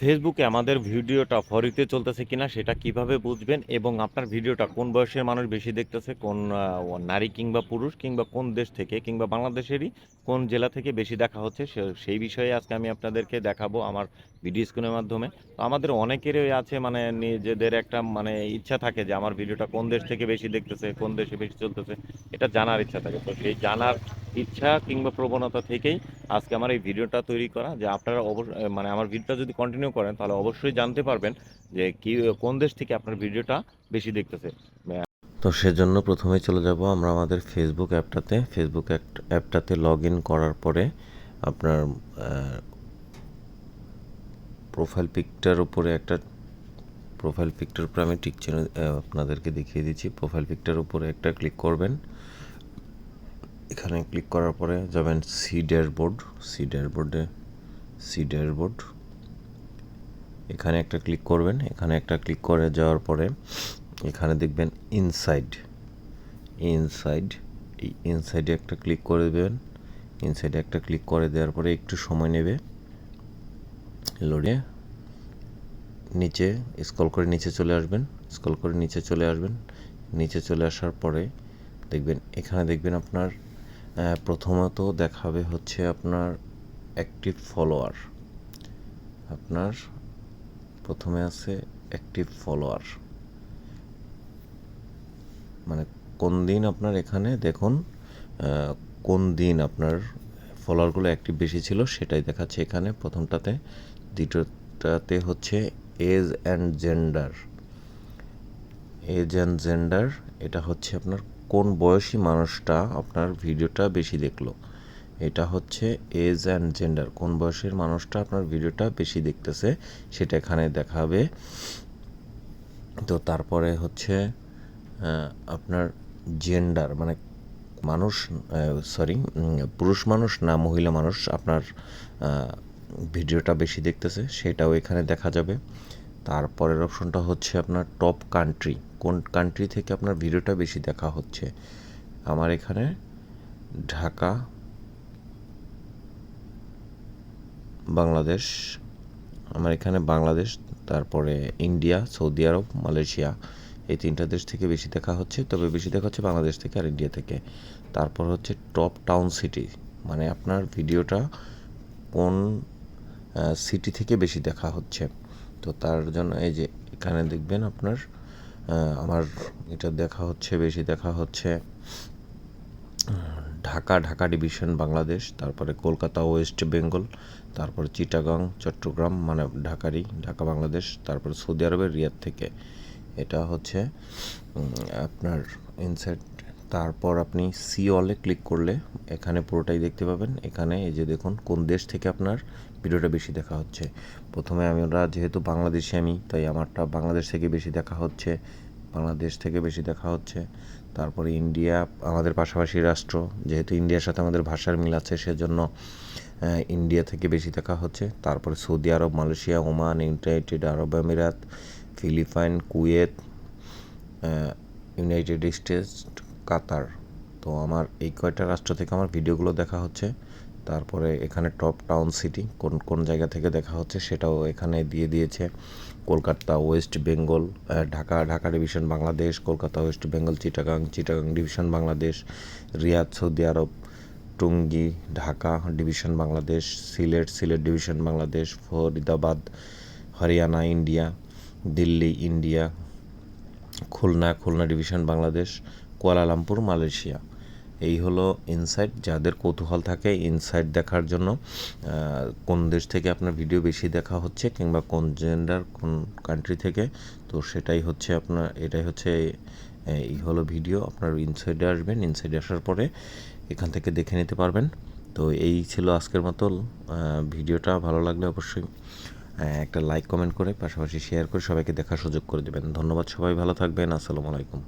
ফেসবুকে আমাদের ভিডিওটা ফরিতে চলতেছে কিনা সেটা কীভাবে বুঝবেন এবং আপনার ভিডিওটা কোন বয়সের মানুষ বেশি দেখতেছে, কোন নারী কিংবা পুরুষ কিংবা কোন দেশ থেকে কিংবা বাংলাদেশেরই কোন জেলা থেকে বেশি দেখা হচ্ছে সেই বিষয়ে আজকে আমি আপনাদেরকে দেখাবো আমার ভিডিও স্ক্রিনের মাধ্যমে। তো আমাদের অনেকেরই আছে মানে নিজেদের একটা মানে ইচ্ছা থাকে যে আমার ভিডিওটা কোন দেশ থেকে বেশি দেখতেছে, কোন দেশে বেশি চলতেছে, এটা জানার ইচ্ছা থাকে। তো সেই জানার ইচ্ছা কিংবা প্রবণতা থেকেই আজকে আমার এই ভিডিওটা তৈরি করা যে আপনারা অবশ্যই মানে আমার ভিডিওটা যদি কন্টিনিউ করেন তাহলে অবশ্যই জানতে পারবেন যে কি কোন দেশ থেকে আপনার ভিডিওটা বেশি দেখতেছে। তো সেজন্য প্রথমে চলে যাব আমরা আমাদের ফেসবুক অ্যাপটাতে। ফেসবুক অ্যাপটাতে লগ ইন করার পরে আপনার প্রোফাইল পিকটার উপরে একটা প্রোফাইল পিকটার উপরে আমি টিক চিহ্ন আহ, আপনাদেরকে দেখিয়ে দিচ্ছি। প্রোফাইল পিকটার উপরে একটা ক্লিক করবেন। এখানে ক্লিক করার পরে যাবেন সি ড্যাশবোর্ড সি ড্যাশবোর্ডে সি ড্যাশবোর্ড এখানে একটা ক্লিক করবেন, এখানে একটা ক্লিক করে যাওয়ার পরে এখানে দেখবেন ইনসাইড ইনসাইড এই ইনসাইডে একটা ক্লিক করে দেবেন। ইনসাইডে একটা ক্লিক করে দেওয়ার পরে একটু সময় নেবে। লোডে নিচে স্ক্রল করে নিচে চলে আসবেন। স্ক্রল করে নিচে চলে আসবেন। নিচে চলে আসার পরে দেখবেন, এখানে দেখবেন আপনার প্রথমত দেখাবে হচ্ছে আপনার অ্যাক্টিভ ফলোয়ার আপনার প্রথমে আছে অ্যাক্টিভ ফলোয়ার মানে কোন দিন আপনার এখানে দেখুন কোন দিন আপনার ফলোয়ারগুলো অ্যাক্টিভ বেশি ছিল সেটাই দেখাচ্ছে এখানে। প্রথমটাতে, দ্বিতীয়টাতে হচ্ছে age and gender age and gender, এটা হচ্ছে আপনার কোন বয়সী মানুষটা আপনার ভিডিওটা বেশি দেখল? এটা হচ্ছে এজ অ্যান্ড জেন্ডার, কোন বয়সের মানুষটা আপনার ভিডিওটা বেশি দেখতেছে সেটা এখানে দেখাবে। তো তারপরে হচ্ছে আপনার জেন্ডার মানে মানুষ সরি পুরুষ মানুষ না মহিলা মানুষ আপনার ভিডিওটা বেশি দেখতেছে সেটাও এখানে দেখা যাবে। তারপরের অপশনটা হচ্ছে আপনার টপ কান্ট্রি। কোন কান্ট্রি থেকে আপনার ভিডিওটা বেশি দেখা হচ্ছে? আমার এখানে ঢাকা, বাংলাদেশ, আমার এখানে বাংলাদেশ, তারপরে ইন্ডিয়া, সৌদি আরব, মালয়েশিয়া, এই তিনটা দেশ থেকে বেশি দেখা হচ্ছে। তবে বেশি দেখা হচ্ছে বাংলাদেশ থেকে আর ইন্ডিয়া থেকে। তারপর হচ্ছে টপ টাউন সিটি মানে আপনার ভিডিওটা কোন সিটি থেকে বেশি দেখা হচ্ছে। তো তার জন্য এই যে এখানে দেখবেন আপনার আমার এটা দেখা হচ্ছে, বেশি দেখা হচ্ছে ঢাকা ঢাকা ডিভিশন বাংলাদেশ, তারপরে কলকাতা, ওয়েস্ট বেঙ্গল, তারপর চিটাগাং, চট্টগ্রাম মানে ঢাকারই, ঢাকা, বাংলাদেশ, তারপর সৌদি আরবের রিয়াদ থেকে। এটা হচ্ছে আপনার ইনসাইট তারপর আপনি সি অলে ক্লিক করলে এখানে পুরোটাই দেখতে পাবেন। এখানে এই যে দেখুন, কোন দেশ থেকে আপনার ভিডিওটা বেশি দেখা হচ্ছে। প্রথমে আমি ওরা যেহেতু বাংলাদেশি আমি, তাই আমারটা বাংলাদেশ থেকে বেশি দেখা হচ্ছে, বাংলাদেশ থেকে বেশি দেখা হচ্ছে। তারপরে ইন্ডিয়া আমাদের পাশাপাশি রাষ্ট্র, যেহেতু ইন্ডিয়ার সাথে আমাদের ভাষার মিল আছে, সেজন্য ইন্ডিয়া থেকে বেশি দেখা হচ্ছে। তারপরে Saudi Arab Malaysia Oman United Arab আমিরাত Philippine Kuwait United States Qatar. তো আমার এই কয়টা রাষ্ট্র থেকে আমার ভিডিওগুলো দেখা হচ্ছে। তারপরে এখানে টপ টাউন সিটি কোন কোন জায়গা থেকে দেখা হচ্ছে সেটাও এখানে দিয়ে দিয়েছে। Kolkata West Bengal Dhaka Dhaka division Bangladesh, Kolkata West Bengal, Chittagong Chittagong division Bangladesh, Riyadh, Saudi Arab, Tongi, Dhaka division Bangladesh, Sylhet Sylhet division Bangladesh, Faridabad, Haryana, India, Delhi, India, Khulna Khulna division Bangladesh Kuala Lumpur, Malaysia. এই হলো insight যাদের কৌতূহল থাকে insight দেখার জন্য কোন দেশ থেকে আপনার ভিডিও বেশি দেখা হচ্ছে কিংবা কোন জেন্ডার কোন কান্ট্রি থেকে, তো সেটাই হচ্ছে আপনার, এটাই হচ্ছে এই হলো ভিডিও আপনার ইনসাইডে আসবেন। ইনসাইডে আসার পরে এখান থেকে দেখে নিতে পারবেন। তো এই ছিল আজকের মতো ভিডিওটা ভালো লাগলে অবশ্যই একটা লাইক কমেন্ট করে, পাশাপাশি শেয়ার করে সবাইকে দেখার সুযোগ করে দেবেন। ধন্যবাদ সবাই। ভালো থাকবেন। আসসালামু আলাইকুম।